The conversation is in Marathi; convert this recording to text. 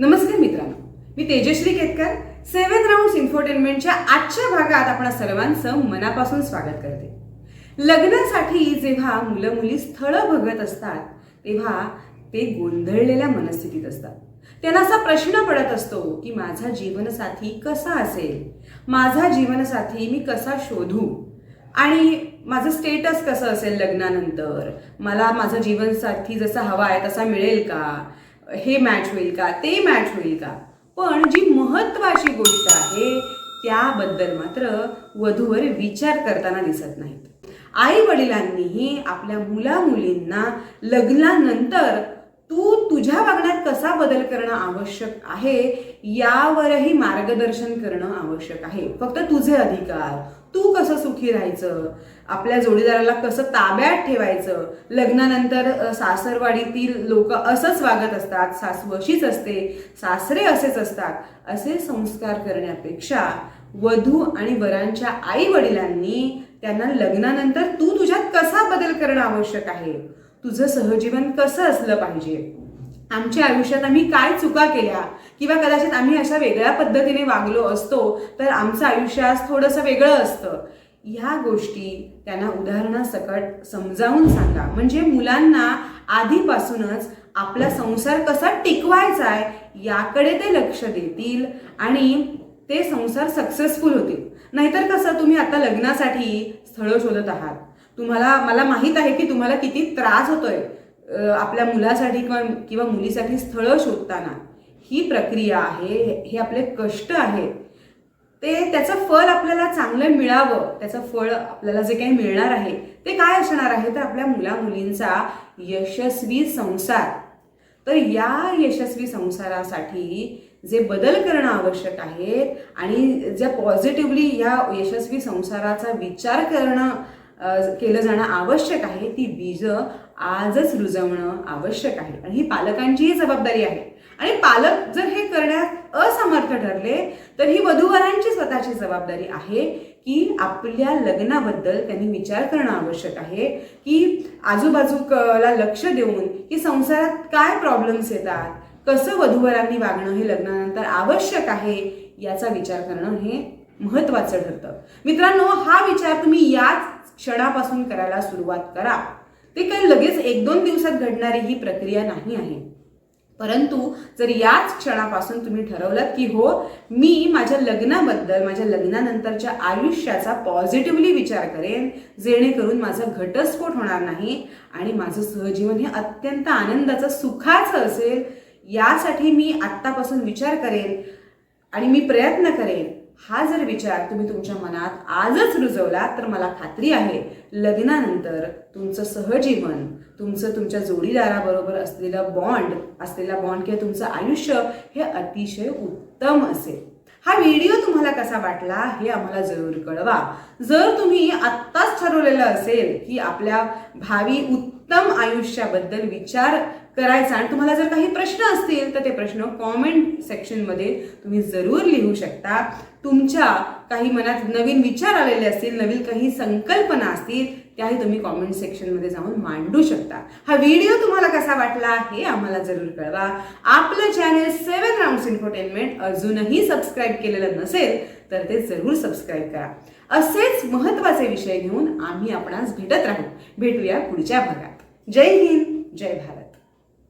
नमस्कार मित्रांनो. मी तेजश्री केतकर सेवन राऊंड इन्फोटेनमेंटच्या आजच्या भागात आपण सर्वांचं मनापासून स्वागत करते. लग्नासाठी जेव्हा मुलं मुली स्थळं बघत असतात तेव्हा ते गोंधळलेल्या मनस्थितीत असतात. त्यांना असा प्रश्न पडत असतो की माझा जीवनसाथी कसा असेल? माझा जीवनसाथी मी कसा शोधू? आणि माझं स्टेटस कसं असेल लग्नानंतर? मला माझा जीवनसाथी जसा हवा आहे तसा मिळेल का? हे मॅच होईल का ते मॅच होईल का? पण जी महत्वाची गोष्ट आहे त्याबद्दल मात्र वधूवर विचार करताना दिसत नाहीत. आई वडिलांनीही आपल्या मुला मुलींना लग्नानंतर तू तुझ्या वागण्यात कसा बदल करणं आवश्यक आहे यावरही मार्गदर्शन करणं आवश्यक आहे. फक्त तुझे अधिकार. तू कसं सुखी राहायचं? आपल्या जोडीदाराला कसं ताब्यात ठेवायचं? लग्नानंतर सासरवाडीतील लोक असंच वागत असतात सासू अशीच असते सासरे असेच असतात. असे संस्कार करण्यापेक्षा वधू आणि वरांच्या आई वडिलांनी त्यांना लग्नानंतर तू तुझ्यात कसा बदल करणं आवश्यक आहे? तुझं सहजीवन कसं असलं पाहिजे? आमच्या आयुष्यात आम्ही काय चुका केल्या? किंवा कदाचित आम्ही अशा वेगळ्या पद्धतीने वागलो असतो तर आमचं आयुष्य आज थोडंसं वेगळं असतं. ह्या गोष्टी त्यांना उदाहरणासकट समजावून सांगा. म्हणजे मुलांना आधीपासूनच आपला संसार कसा टिकवायचा आहे याकडे ते लक्ष देतील आणि ते संसार सक्सेसफुल होतील. नाहीतर कसं तुम्ही आता लग्नासाठी स्थळं शोधत आहात. तुम्हाला मला माहीत आहे की तुम्हाला किती त्रास होतोय आपल्या मुलासाठी किंवा किंवा मुलीसाठी स्थळं शोधताना. ही प्रक्रिया आहे हे आपले कष्ट आहेत. ते त्याचं फळ आपल्याला चांगलं मिळावं त्याचं फळ आपल्याला जे काही मिळणार आहे ते काय असणार आहे? तर आपल्या मुला मुलींचा यशस्वी संसार. तर या यशस्वी संसारासाठी जे बदल करणं आवश्यक आहे आणि ज्या पॉझिटिव्हली या यशस्वी संसाराचा विचार करणं केलं जाणं आवश्यक आहे ती बीज आजच रुजवणं आवश्यक आहे. आणि ही पालकांचीही जबाबदारी आहे. आणि पालक जर हे करण्यात असमर्थ ठरले तर ही वधूवरांची स्वतःची जबाबदारी आहे की आपल्या लग्नाबद्दल त्यांनी विचार करणं आवश्यक आहे की आजूबाजूला लक्ष देऊन की संसारात काय प्रॉब्लेम्स येतात कसं वधूवरांनी वागणं हे लग्नानंतर आवश्यक आहे याचा विचार करणं हे महत्वाचं ठरतं. मित्रांनो हा विचार तुम्ही याच क्षणापासून करायला सुरुवात करा. ते काही लगेच एक दोन दिवसात घडणारी ही प्रक्रिया नाही आहे. परंतु जर याच क्षणापासून तुम्ही ठरवलं की हो मी माझ्या लग्नाबद्दल माझ्या लग्नानंतरच्या आयुष्याचा पॉझिटिव्हली विचार करेन जेणेकरून माझा घटस्फोट होणार नाही आणि माझं सहजीवन हे अत्यंत आनंदाचं सुखाचं असेल यासाठी मी आत्तापासून विचार करेन आणि मी प्रयत्न करेन. हा जर विचार तुम्ही तुमच्या मनात आजच रुजवला तर मला खात्री आहे लग्नानंतर तुमचं सहजीवन तुमचं तुमच्या जोडीदाराबरोबर असलेलं बॉन्ड असलेला बॉन्ड किंवा तुमचं आयुष्य हे अतिशय उत्तम असेल. हा व्हिडिओ तुम्हाला कसा वाटला हे आम्हाला जरूर कळवा. जर तुम्ही आत्ताच ठरवलेलं असेल की आपल्या भावी उत्तम आयुष्याबद्दल विचार करायचा. आणि तुम्हाला जर काही प्रश्न असतील तर ते प्रश्न कॉमेंट सेक्शनमध्ये तुम्ही जरूर लिहू शकता. तुमच्या काही मनात नवीन विचार आलेले असतील नवीन काही संकल्पना असतील त्याही तुम्ही कॉमेंट सेक्शनमध्ये जाऊन मांडू शकता. हा व्हिडिओ तुम्हाला कसा वाटला हे आम्हाला जरूर कळवा. आपलं चॅनेल सेवन राऊंड्स इन्फोटेनमेंट अजूनही सबस्क्राईब केलेलं नसेल तर ते जरूर सबस्क्राईब करा. असेच महत्त्वाचे विषय घेऊन आम्ही आपणास भेटत राहू. भेटूया पुढच्या भागात. जय हिंद जय भारत.